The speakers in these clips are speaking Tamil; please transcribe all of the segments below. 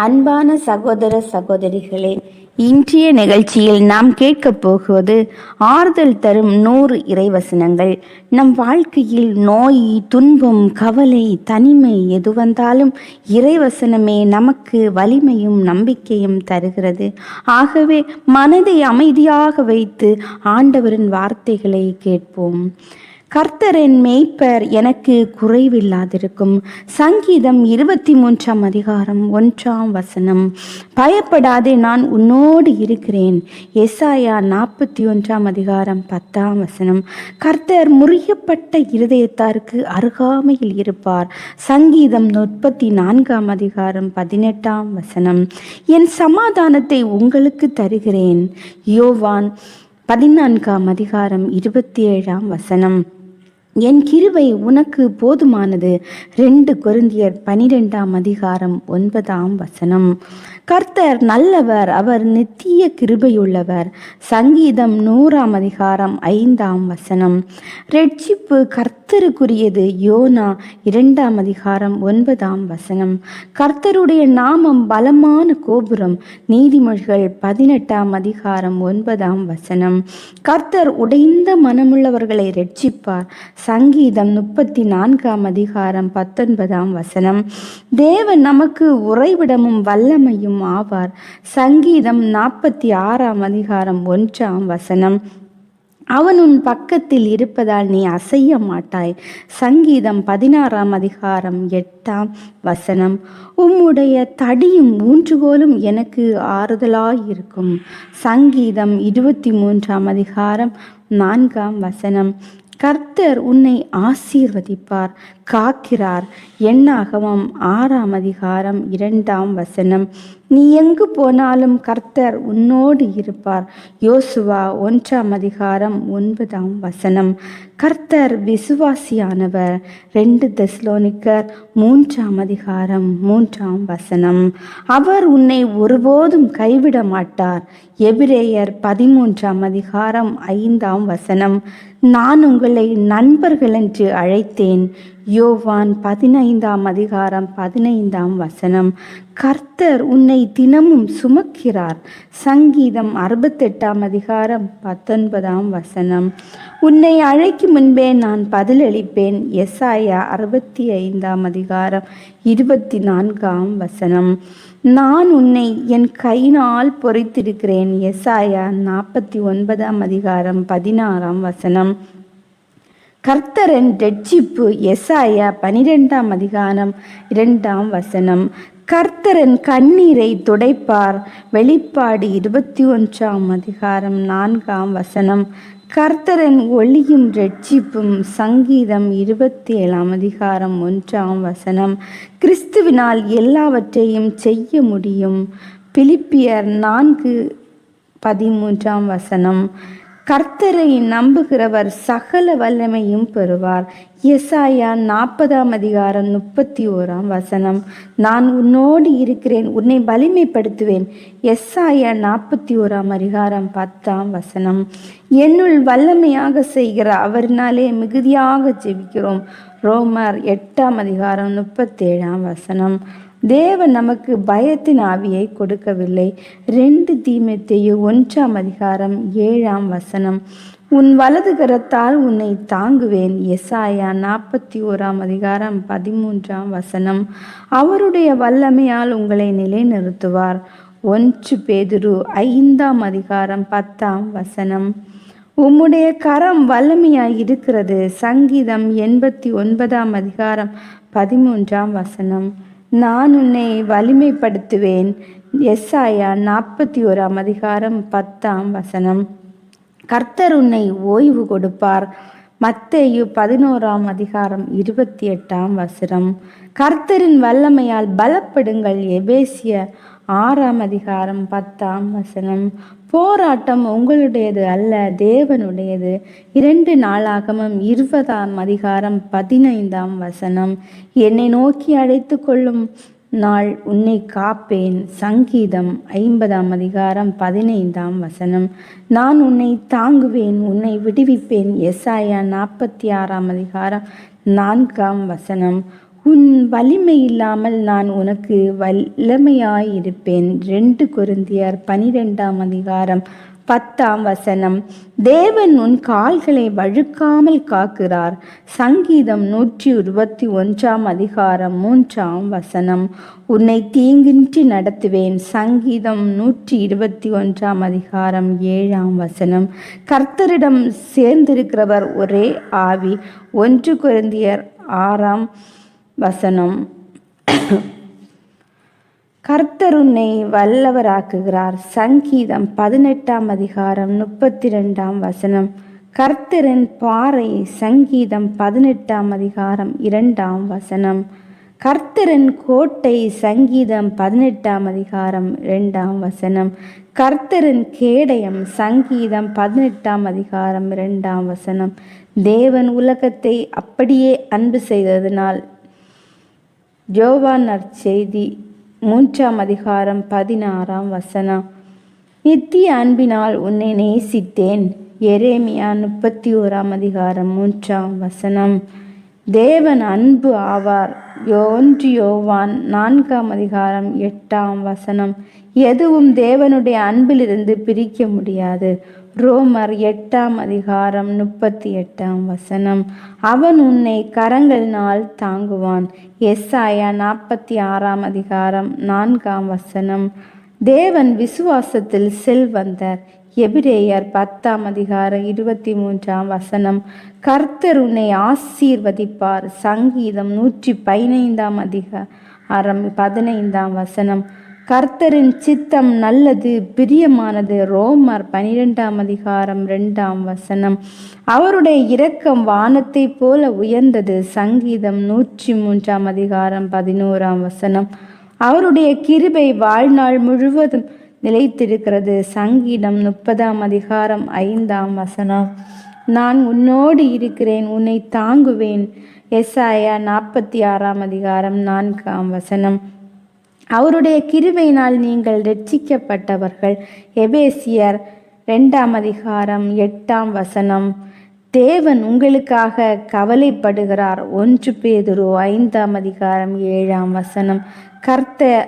அன்பான சகோதர சகோதரிகளே இன்றைய நிகழ்ச்சியில் நாம் கேட்கப் போகுவது ஆறுதல் தரும் நூறு இறைவசனங்கள். நம் வாழ்க்கையில் நோய் துன்பம் கவலை தனிமை எது வந்தாலும் இறைவசனமே நமக்கு வலிமையும் நம்பிக்கையும் தருகிறது. ஆகவே மனதை அமைதியாக வைத்து ஆண்டவரின் வார்த்தைகளை கேட்போம். கர்த்தரின் மேய்ப்பர் எனக்கு குறைவில்லாதிருக்கும். சங்கீதம் இருபத்தி மூன்றாம் அதிகாரம் ஒன்றாம் வசனம். பயப்படாதே நான் உன்னோடு இருக்கிறேன். எசாயா நாற்பத்தி ஒன்றாம் அதிகாரம் பத்தாம் வசனம். கர்த்தர் முறியப்பட்ட இருதயத்தாருக்கு அருகாமையில் இருப்பார். சங்கீதம் முப்பத்தி நான்காம் அதிகாரம் பதினெட்டாம் வசனம். என் சமாதானத்தை உங்களுக்கு தருகிறேன். யோவான் பதினான்காம் அதிகாரம் இருபத்தி ஏழாம் வசனம். என் கிருபை உனக்கு போதுமானது. ரெண்டு கொருந்தியர் பனிரெண்டாம் அதிகாரம் ஒன்பதாம் வசனம். கர்த்தர் நல்லவர் அவர் நித்திய கிருபையுள்ளவர். சங்கீதம் நூறாம் அதிகாரம் ஐந்தாம் வசனம். ரெட்சிப்பு கர்த்தருக்குரியது. யோனா இரண்டாம் அதிகாரம் ஒன்பதாம் வசனம். கர்த்தருடைய நாமம் பலமான கோபுரம். நீதிமொழிகள் பதினெட்டாம் அதிகாரம் ஒன்பதாம் வசனம். கர்த்தர் உடைந்த மனமுள்ளவர்களை ரட்சிப்பார். சங்கீதம் முப்பத்தி நான்காம் அதிகாரம் பத்தொன்பதாம் வசனம். தேவன் நமக்கு உறைவிடமும் வல்லமையும் ஆவார். சங்கீதம் நாற்பத்தி ஆறாம் அதிகாரம் ஒன்றாம் வசனம். அவன் உன் பக்கத்தில் இருப்பதால் நீ அசைய மாட்டாய். சங்கீதம் பதினாறாம் அதிகாரம் எட்டாம் வசனம். உம்முடைய தடியும் ஊன்றுகோலும் எனக்கு ஆறுதலாயிருக்கும். சங்கீதம் இருபத்தி மூன்றாம் அதிகாரம் நான்காம் வசனம். கர்த்தர் உன்னை ஆசீர்வதிப்பார். காக்கிறார். எண்ணாகவும் ஆறாம் அதிகாரம் இரண்டாம் வசனம். நீ எங்கு போனாலும் கர்த்தர் உன்னோடு இருப்பார். யோசுவா ஒன்றாம் அதிகாரம் ஒன்பதாம் வசனம். கர்த்தர் விசுவாசியானவர். ரெண்டு தெஸ்லோனிக்கர் மூன்றாம் அதிகாரம் மூன்றாம் வசனம். அவர் உன்னை ஒருபோதும் கைவிட மாட்டார். எபிரேயர் பதிமூன்றாம் அதிகாரம் ஐந்தாம் வசனம். நான் உங்களை நண்பர்கள் என்று அழைத்தேன். யோவான் பதினைந்தாம் அதிகாரம் பதினைந்தாம் வசனம். கர்த்தர் உன்னை தினமும் சுமக்கிறார். சங்கீதம் அறுபத்தெட்டாம் அதிகாரம் பத்தொன்பதாம் வசனம். உன்னை அழைக்கும் முன்பே நான் பதிலளிப்பேன். எஸ்ஆயா அறுபத்தி ஐந்தாம் அதிகாரம் இருபத்தி நான்காம் வசனம். நான் உன்னை என் கையினால் பொறித்திருக்கிறேன். எஸ்ஆயா நாற்பத்தி ஒன்பதாம் அதிகாரம் பதினாறாம் வசனம். கர்த்தரன் ரட்சிப்பு எசாயா பனிரெண்டாம் அதிகாரம் இரண்டாம் வசனம். கர்த்தரன் கண்ணீரை துடைப்பார். வெளிப்பாடு இருபத்தி ஒன்றாம் அதிகாரம் நான்காம் வசனம். கர்த்தரன் ஒளியும் ரட்சிப்பும் சங்கீதம் இருபத்தி ஏழாம் அதிகாரம் ஒன்றாம் வசனம். கிறிஸ்துவினால் எல்லாவற்றையும் செய்ய முடியும். பிலிப்பியர் நான்கு பதிமூன்றாம் வசனம். கர்த்தரை நம்புகிறவர் சகல வல்லமையும் பெறுவார். எசாயா நாற்பதாம் அதிகாரம் முப்பத்தி ஓராம் வசனம். நான் உன்னோடு இருக்கிறேன் உன்னை வலிமைப்படுத்துவேன். எஸ்ஆயா நாற்பத்தி ஓராம் அதிகாரம் பத்தாம் வசனம். என்னுள் வல்லமையாக செய்கிற அவர்னாலே மிகுதியாக ஜெபிக்கிறோம். ரோமர் எட்டாம் அதிகாரம் முப்பத்தேழாம் வசனம். தேவன் நமக்கு பயத்தின் ஆவியை கொடுக்கவில்லை. ரெண்டு தீமைத்தையோ ஒன்றாம் அதிகாரம் ஏழாம் வசனம். உன் வலது கரத்தால் உன்னை தாங்குவேன். எசாயா நாற்பத்தி ஓராம் அதிகாரம் பதிமூன்றாம் வசனம். அவருடைய வல்லமையால் உங்களை நிலைநிறுத்துவார். ஒன்று பேதுரு ஐந்தாம் அதிகாரம் பத்தாம் வசனம். உம்முடைய கரம் வல்லமையாய் இருக்கிறது. சங்கீதம் எண்பத்தி ஒன்பதாம் அதிகாரம் பதிமூன்றாம் வசனம். நான் உன்னை வலிமைப்படுத்துவேன். எஸ்ஆயா நாற்பத்தி ஓராம் அதிகாரம் பத்தாம் வசனம். கர்த்தர் உன்னை ஓய்வு கொடுப்பார். மத்தேயு பதினோராம் அதிகாரம் இருபத்தி எட்டாம் வசனம். கர்த்தரின் வல்லமையால் பலப்படுங்கள். எபேசிய ஆறாம் அதிகாரம் பத்தாம் வசனம். போராட்டம் உங்களுடையது அல்ல தேவனுடையது. இரண்டு நாளாகமும் இருபதாம் அதிகாரம் பதினைந்தாம் வசனம். என்னை நோக்கி அழைத்து கொள்ளும் நாள் உன்னை காப்பேன். சங்கீதம் ஐம்பதாம் அதிகாரம் பதினைந்தாம் வசனம். நான் உன்னை தாங்குவேன் உன்னை விடுவிப்பேன். எஸ்ஐயா நாற்பத்தி ஆறாம் அதிகாரம் நான்காம் வசனம். உன் வலிமை இல்லாமல் நான் உனக்கு வல்லமையாயிருப்பேன். ரெண்டு குருந்தியார் பனிரெண்டாம் அதிகாரம் பத்தாம் வசனம். தேவன் உன் கால்களை வழுக்காமல் காக்கிறார். சங்கீதம் நூற்றி இருபத்தி ஒன்றாம் அதிகாரம் மூன்றாம் வசனம். உன்னை தீங்கின்றி நடத்துவேன். சங்கீதம் நூற்றி இருபத்தி ஒன்றாம் அதிகாரம் ஏழாம் வசனம். கர்த்தரிடம் சேர்ந்திருக்கிறவர் ஒரே ஆவி. ஒன்று குருந்தியர் ஆறாம் வசனம். கர்த்தர் உன்னை வல்லவராக்குகிறார். சங்கீதம் பதினெட்டாம் அதிகாரம் முப்பத்தி ரெண்டாம் வசனம். கர்த்தரின் பாறை சங்கீதம் பதினெட்டாம் அதிகாரம் இரண்டாம் வசனம். கர்த்தரின் கோட்டை சங்கீதம் பதினெட்டாம் அதிகாரம் இரண்டாம் வசனம். கர்த்தரின் கேடயம் சங்கீதம் பதினெட்டாம் அதிகாரம் இரண்டாம் வசனம். தேவன் உலகத்தை அப்படியே அன்பு செய்ததினால் ஜோவான் நற்செய்தி மூன்றாம் அதிகாரம் பதினாறாம் வசனம். நித்திய அன்பினால் உன்னை நேசித்தேன். எரேமியா முப்பத்தி ஓராம் அதிகாரம் மூன்றாம் வசனம். தேவன் அன்பு ஆவார். யோன்று யோவான் நான்காம் அதிகாரம் எட்டாம் வசனம். எதுவும் தேவனுடைய அன்பிலிருந்து பிரிக்க முடியாது. ரோமர் எட்டாம் அதிகாரம் முப்பத்தி எட்டாம் வசனம். அவன் உன்னை கரங்களினால் தாங்குவான். எஸ்ஆயா நாற்பத்தி ஆறாம் அதிகாரம் நான்காம் வசனம். தேவன் விசுவாசத்தில் செல்வந்தர். எபிரேயர் பத்தாம் அதிகாரம் இருபத்தி மூன்றாம் வசனம். கர்த்தர் உன்னை ஆசீர்வதிப்பார். சங்கீதம் நூற்றி பதினைந்தாம் அதிகாரம் பதினைந்தாம் வசனம். கர்த்தரின் சித்தம் நல்லது பிரியமானது. ரோமர் பனிரெண்டாம் அதிகாரம் ரெண்டாம் வசனம். அவருடைய இரக்கம் வானத்தை போல உயர்ந்தது. சங்கீதம் நூற்றி மூன்றாம் அதிகாரம் பதினோராம் வசனம். அவருடைய கிருபை வாழ்நாள் முழுவதும் நிலைத்திருக்கிறது. சங்கீதம் முப்பதாம் அதிகாரம் ஐந்தாம் வசனம். நான் உன்னோடு இருக்கிறேன் உன்னை தாங்குவேன். எஸ்ஐயா நாற்பத்தி ஆறாம் அதிகாரம் நான்காம் வசனம். அவருடைய கிருபையினால் நீங்கள் ரட்சிக்கப்பட்டவர்கள். எபேசியர் ரெண்டாம் அதிகாரம் எட்டாம் வசனம். தேவன் உங்களுக்காக கவலைப்படுகிறார். ஒன்று பேதுரு ஐந்தாம் அதிகாரம் ஏழாம் வசனம். கர்த்த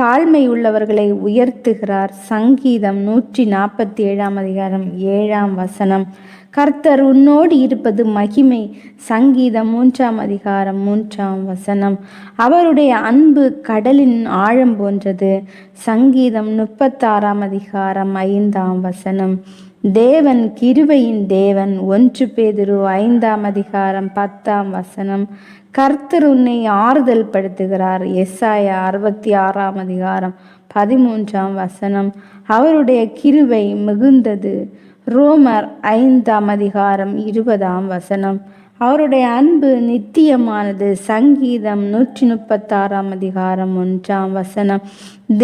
தாழ்மை உள்ளவர்களை உயர்த்துகிறார். சங்கீதம் நூற்றி நாற்பத்தி ஏழாம் அதிகாரம் ஏழாம் வசனம். கர்த்தர் உன்னோடு இருப்பது மகிமை. சங்கீதம் மூன்றாம் அதிகாரம் மூன்றாம் வசனம். அவருடைய அன்பு கடலின் ஆழம் போன்றது. சங்கீதம் முப்பத்தாறாம் அதிகாரம் ஐந்தாம் வசனம். தேவன் கிருவையின் தேவன் ஒன்று பேதிரு ஐந்தாம் அதிகாரம் பத்தாம் வசனம். கர்த்தர் உன்னை ஆறுதல் படுத்துகிறார். எஸ்ஆய அறுபத்தி ஆறாம் அதிகாரம் பதிமூன்றாம் வசனம். அவருடைய கிருவை மிகுந்தது. ரோமர் ஐந்தாம் அதிகாரம் இருபதாம் வசனம். அவருடைய அன்பு நித்தியமானது. சங்கீதம் நூற்றி முப்பத்தாறாம் அதிகாரம் ஒன்றாம் வசனம்.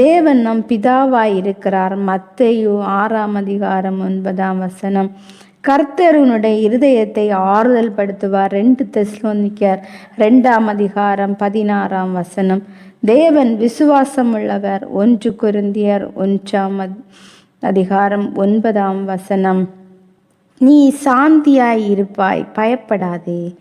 தேவன் நம் பிதாவாய் இருக்கிறார் மத்தையு ஆறாம் அதிகாரம் ஒன்பதாம் வசனம். கர்த்தருனுடைய இருதயத்தை ஆறுதல் படுத்துவார். ரெண்டு தெஸ்லோனிக்கர் ரெண்டாம் அதிகாரம் பதினாறாம் வசனம். தேவன் விசுவாசம் உள்ளவர் ஒன்று குருந்தியர் ஒன்றாம் அதிகாரம் ஒன்பதாம் வசனம். நீ சாந்தியாய் இருப்பாய் பயப்படாதே.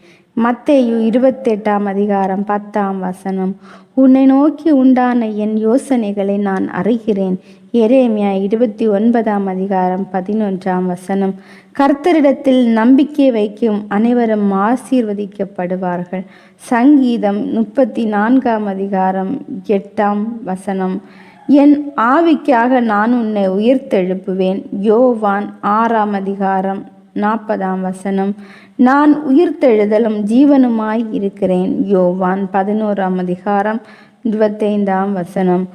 மத்தேயு இருபத்தெட்டாம் அதிகாரம் பத்தாம் வசனம். உன்னை நோக்கி உண்டான என் யோசனைகளை நான் அறிகிறேன். எரேமியா இருபத்தி ஒன்பதாம் அதிகாரம் பதினொன்றாம் வசனம். கர்த்தரிடத்தில் நம்பிக்கை வைக்கும் அனைவரும் ஆசீர்வதிக்கப்படுவார்கள். சங்கீதம் முப்பத்தி நான்காம் அதிகாரம் எட்டாம் வசனம். என் ஆவிக்காக நான் உன்னை உயிர்த்தெழுப்புவேன். யோவான் ஆறாம் அதிகாரம் நாற்பதாம் வசனம். நான் உயிர்த்தெழுதலும் ஜீவனுமாய் இருக்கிறேன். யோவான் பதினோராம் அதிகாரம் இருபத்தைந்தாம் வசனம்.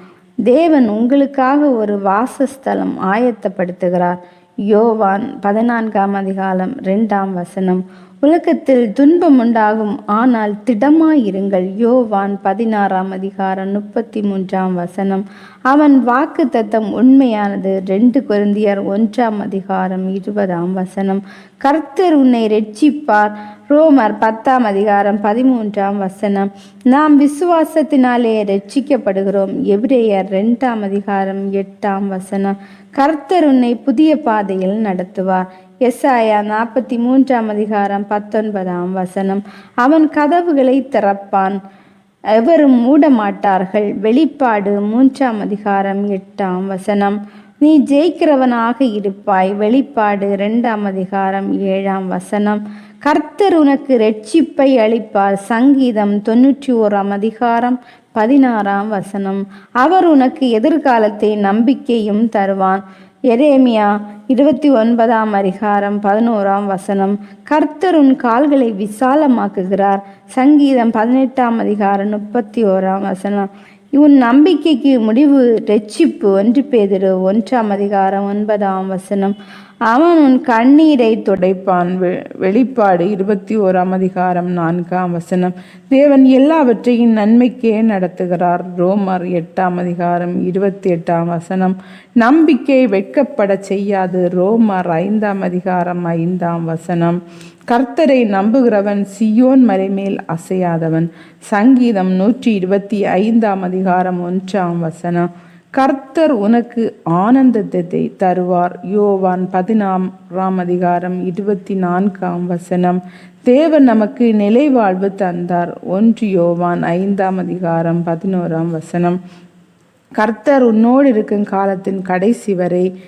தேவன் உங்களுக்காக ஒரு வாசஸ்தலம் ஆயத்தப்படுத்துகிறார். யோவான் பதினான்காம் அதிகாரம் ரெண்டாம் வசனம். உலகத்தில் துன்பம் உண்டாகும். ஆனால் திடமாயிருங்கள். யோவான் பதினாறாம் அதிகாரம் முப்பத்தி மூன்றாம் வசனம். அவன் வாக்கு தத்தம் உண்மையானது. ரெண்டு குருந்தியர் ஒன்றாம் அதிகாரம் இருபதாம் வசனம். கர்த்தர் உன்னை ரட்சிப்பார் ரோமர் பத்தாம் அதிகாரம் பதிமூன்றாம் வசனம். நாம் விசுவாசத்தினாலே ரட்சிக்கப்படுகிறோம் எபிரேயர் ரெண்டாம் அதிகாரம் எட்டாம் வசனம். கர்த்தர் உன்னை புதிய பாதையில் நடத்துவார். எஸ்ஆயா நாற்பத்தி மூன்றாம் அதிகாரம் பத்தொன்பதாம் வசனம். அவன் கதவுகளை திறப்பான். எவரும் மூடமாட்டார்கள். வெளிப்பாடு மூன்றாம் அதிகாரம் எட்டாம் வசனம். நீ ஜெயிக்கிறவனாக இருப்பாய். வெளிப்பாடு இரண்டாம் அதிகாரம் ஏழாம் வசனம். கர்த்தர் உனக்கு ரட்சிப்பை அளிப்பார். சங்கீதம் தொன்னூற்றி ஓராம் அதிகாரம் பதினாறாம் வசனம். அவர் உனக்கு எதிர்காலத்தை நம்பிக்கையும் தருவான் எரேமியா இருபத்தி ஒன்பதாம் அதிகாரம் பதினோராம் வசனம். கர்த்தர் உன் கால்களை விசாலமாக்குகிறார். சங்கீதம் பதினெட்டாம் அதிகாரம் முப்பத்தி ஓராம் வசனம். உன் நம்பிக்கைக்கு முடிவு ரட்சிப்பு ஒன்று பேதிரு ஒன்றாம் அதிகாரம் ஒன்பதாம் வசனம். அவன் உன் கண்ணீரை துடைப்பான். வெ- வெளிப்பாடு இருபத்தி ஓராம் அதிகாரம் நான்காம் வசனம். தேவன் எல்லாவற்றையும் நன்மைக்கே நடத்துகிறார். ரோமர் எட்டாம் அதிகாரம் இருபத்தி எட்டாம் வசனம். நம்பிக்கை வெட்கப்படச் செய்யாது. ரோமர் ஐந்தாம் அதிகாரம் ஐந்தாம் வசனம். கர்த்தரை நம்புகிறவன் சியோன் மலைமேல் அசையாதவன். சங்கீதம் நூற்றி இருபத்தி ஐந்தாம் அதிகாரம் ஒன்றாம் வசனம். கர்த்தர் உனக்கு ஆனந்தத்தை தருவார். யோவான் பதினாறாம் அதிகாரம் இருபத்தி நான்காம் வசனம். தேவன் நமக்கு நிலைவாழ்வு தந்தார். ஒன்று யோவான் ஐந்தாம் அதிகாரம் பதினோராம் வசனம். கர்த்தர் உன்னோடு இருக்கும் காலத்தின் கடைசி வரை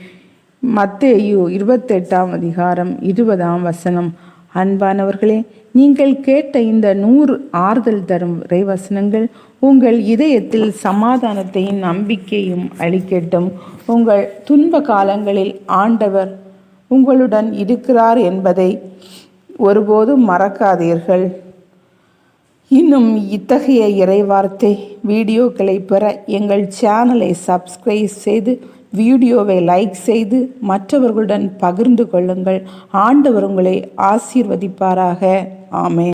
மத்தேயு இருபத்தெட்டாம் அதிகாரம் இருபதாம் வசனம். அன்பானவர்களே நீங்கள் கேட்ட இந்த நூறு ஆறுதல் தரும் இறைவசனங்கள் உங்கள் இதயத்தில் சமாதானத்தையும் நம்பிக்கையும் அளிக்கட்டும். உங்கள் துன்ப காலங்களில் ஆண்டவர் உங்களுடன் இருக்கிறார் என்பதை ஒருபோதும் மறக்காதீர்கள். இன்னும் இத்தகைய இறைவார்த்தை வீடியோக்களை பெற எங்கள் சேனலை சப்ஸ்கிரைப் செய்து வீடியோவை லைக் செய்து மற்றவர்களுடன் பகிர்ந்து கொள்ளுங்கள். ஆண்டவர் உங்களை ஆசீர்வதிப்பாராக. ஆமே